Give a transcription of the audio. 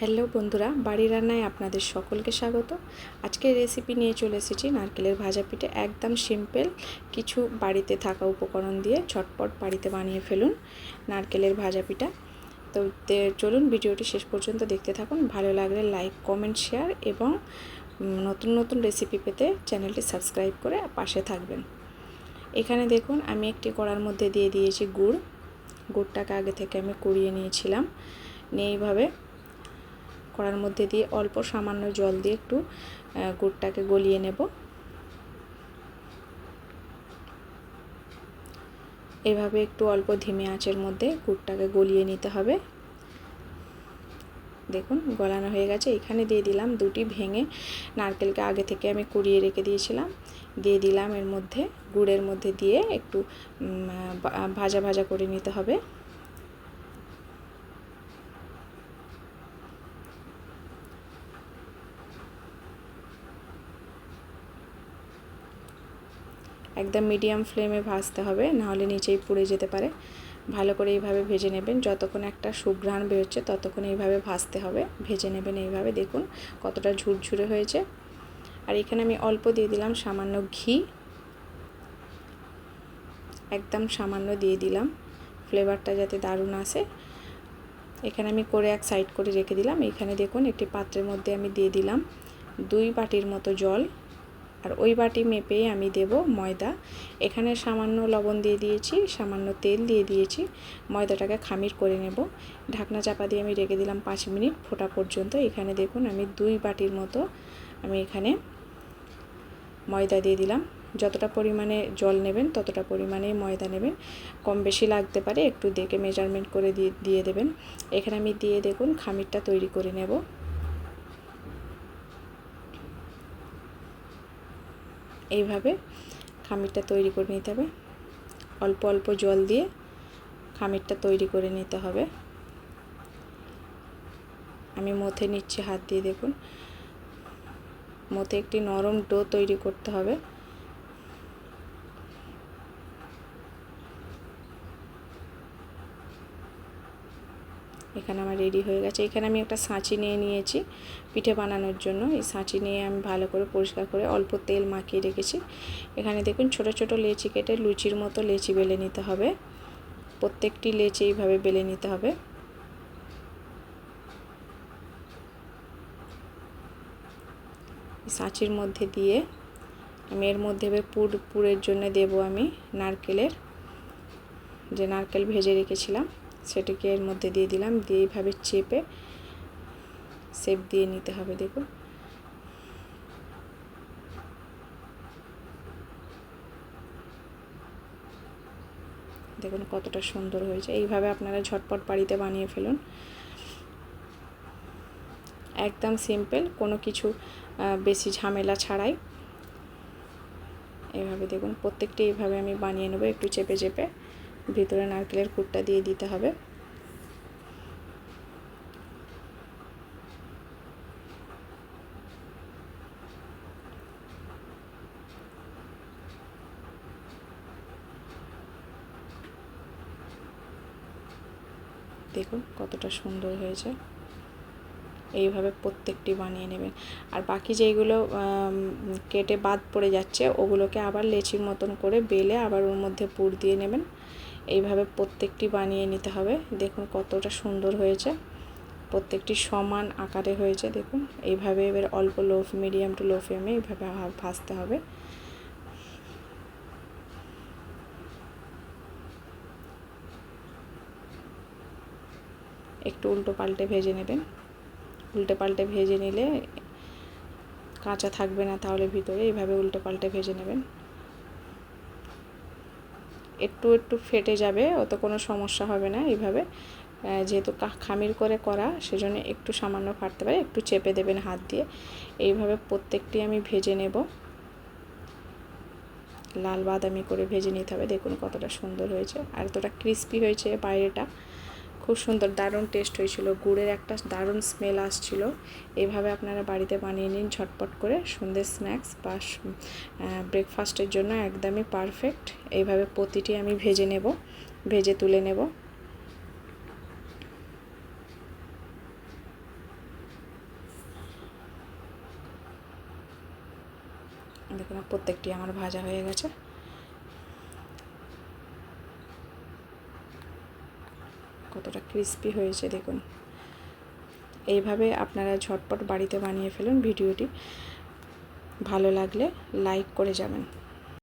Hello বন্ধুরা, বাড়ি রান্নায় আপনাদের সকলকে স্বাগত। আজকের রেসিপি নিয়ে চলে এসেছি নারকেলের ভাজা পিঠে একদম সিম্পল কিছু বাড়িতে থাকা উপকরণ দিয়ে ঝটপট বাড়িতে বানিয়ে ফেলুন নারকেলের ভাজা পিঠা। তো তে- চলুন ভিডিওটি শেষ পর্যন্ত দেখতে থাকুন। ভালো লাগলে লাইক কমেন্ট শেয়ার এবং নতুন নতুন রেসিপি পেতে চ্যানেলটি সাবস্ক্রাইব করে পাশে থাকবেন। এখানে দেখুন, আমি একটি কড়ার মধ্যে দিয়ে দিয়েছি গুড়। গুড়টাকে আগে থেকে আমি কুড়িয়ে নিয়েছিলাম। নিয়ে এইভাবে কড়ার মধ্যে দিয়ে অল্প সামান্য জল দিয়ে একটু গুড়টাকে গলিয়ে নেব। এভাবে একটু অল্প ধিমে আঁচের মধ্যে গুড়টাকে গলিয়ে নিতে হবে। দেখুন, গলানো হয়ে গেছে। এখানে দিয়ে দিলাম দুটি ভেঙে নারকেলকে আগে থেকে আমি কুড়িয়ে রেখে দিয়েছিলাম। দিয়ে দিলাম এর মধ্যে, গুড়ের মধ্যে দিয়ে একটু ভাজা ভাজা করে নিতে হবে। একদম মিডিয়াম ফ্লেমে ভাজতে হবে, নাহলে নিচেই পুড়ে যেতে পারে। ভালো করে এইভাবে ভেজে নেবেন। যতক্ষণ একটা সুঘ্রাণ বেরোচ্ছে, ততক্ষণ এইভাবে ভাজতে হবে। ভেজে নেবেন এইভাবে, দেখুন কতটা ঝুরঝুরে হয়েছে। আর এখানে আমি অল্প দিয়ে দিলাম সামান্য ঘি। একদম সামান্য দিয়ে দিলাম। ফ্লেভারটা যাতে দারুণ আসে। এখানে আমি করে এক সাইড করে রেখে দিলাম। এখানে দেখুন একটি পাত্রের মধ্যে আমি দিয়ে দিলাম দুই বাটির মতো জল। আর ওই বাটি মেপেই আমি দেব ময়দা। এখানে সামান্য লবণ দিয়ে দিয়েছি, সামান্য তেল দিয়ে দিয়েছি। ময়দাটাকে খামির করে নেব। ঢাকনা চাপা দিয়ে আমি রেখে দিলাম পাঁচ মিনিট ফোটা পর্যন্ত। এখানে দেখুন আমি দুই বাটির মতো আমি এখানে ময়দা দিয়ে দিলাম। যতটা পরিমাণে জল নেবেন, ততটা পরিমাণেই ময়দা নেবেন। কম বেশি লাগতে পারে, একটু দেখে মেজারমেন্ট করে দিয়ে দিয়ে দেবেন। এখানে আমি দিয়ে দেখুন খামিরটা তৈরি করে নেব। এইভাবে খামিরটা তৈরি করে নিতে হবে। অল্প অল্প জল দিয়ে খামিরটা তৈরি করে নিতে হবে। আমি মথে নিচ্ছি, হাত দিয়ে দেখুন। মথে একটি নরম ডো তৈরি করতে হবে। এখানে আমার রেডি হয়ে গেছে। এখানে আমি একটা সাঁচি নিয়ে নিয়েছি পিঠে বানানোর জন্য। এই সাঁচি নিয়ে আমি ভালো করে পরিষ্কার করে অল্প তেল মাখিয়ে রেখেছি। এখানে দেখুন ছোট ছোট লেচি কেটে লুচির মতো লেচি বেলে নিতে হবে। প্রত্যেকটি লেচি এইভাবে বেলে নিতে হবে। সাঁচির মধ্যে দিয়ে আমি এর মধ্যে পুর, পুরের জন্য দেব আমি নারকেলের। যে নারকেল ভেজে রেখেছিলাম। সেটাকে এর মধ্যে দিয়ে দিলাম, দিয়ে এইভাবে চেপে সেপ দিয়ে নিতে হবে, দেখুন। দেখুন কতটা সুন্দর হয়েছে। এইভাবে আপনারা ঝটপট বাড়িতে বানিয়ে ফেলুন। একদম সিম্পল কোনো কিছু বেশি ঝামেলা ছাড়াই। এভাবে দেখুন, প্রত্যেকটি এইভাবে আমি বানিয়ে নেব, একটু চেপে চেপে। ভিতরে নারকেলের কুটটা দিয়ে দিতে হবে। দেখুন কতটা সুন্দর হয়েছে। এইভাবে প্রত্যেকটি বানিয়ে নেবেন। আর বাকি যেইগুলো কেটে বাদ পড়ে যাচ্ছে, ওগুলোকে আবার লেচির মতন করে বেলে আবার ওর মধ্যে পুর দিয়ে নেবেন। এইভাবে প্রত্যেকটি বানিয়ে নিতে হবে। দেখুন কতটা সুন্দর হয়েছে। প্রত্যেকটি সমান আকারে হয়েছে, দেখুন। এইভাবে এবার অল্প লো মিডিয়াম টু লো ফ্লেমে এইভাবে ভাজতে হবে। একটু উল্টো পাল্টে ভেজে নেবেন। উল্টে পাল্টে ভেজে নিলে কাঁচা থাকবে না, তাহলে ভিতরে এইভাবে উল্টে পাল্টে ভেজে নেবেন। একটু একটু ফেটে যাবে, অত কোনো সমস্যা হবে না এইভাবে। যেহেতু খামির করে করা, সেজন্য একটু সামান্য ফাটতে পারে, একটু চেপে দেবেন হাত দিয়ে। এইভাবে প্রত্যেকটি আমি ভেজে নেব। লাল বাদামি করে ভেজে নিতে হবে। দেখুন কতটা সুন্দর হয়েছে, আর এতটা ক্রিস্পি হয়েছে বাইরেটা। খুব সুন্দর দারুণ টেস্ট হয়েছিল। গুড়ের একটা দারুণ স্মেল আসছিল। এইভাবে আপনারা বাড়িতে বানিয়ে নিন ঝটপট করে। সন্ধ্যের স্ন্যাক্স বা ব্রেকফাস্টের জন্য একদমই পারফেক্ট এইভাবে প্রতিটি আমি ভেজে নেব, ভেজে তুলে নেব। দেখুন, প্রত্যেকটি আমার ভাজা হয়ে গেছে। কতটা ক্রিস্পি হয়েছে দেখুন। এইভাবে আপনারা ঝটপট বাড়িতে বানিয়ে ফেলুন। ভিডিওটি ভালো লাগলে লাইক করে যাবেন।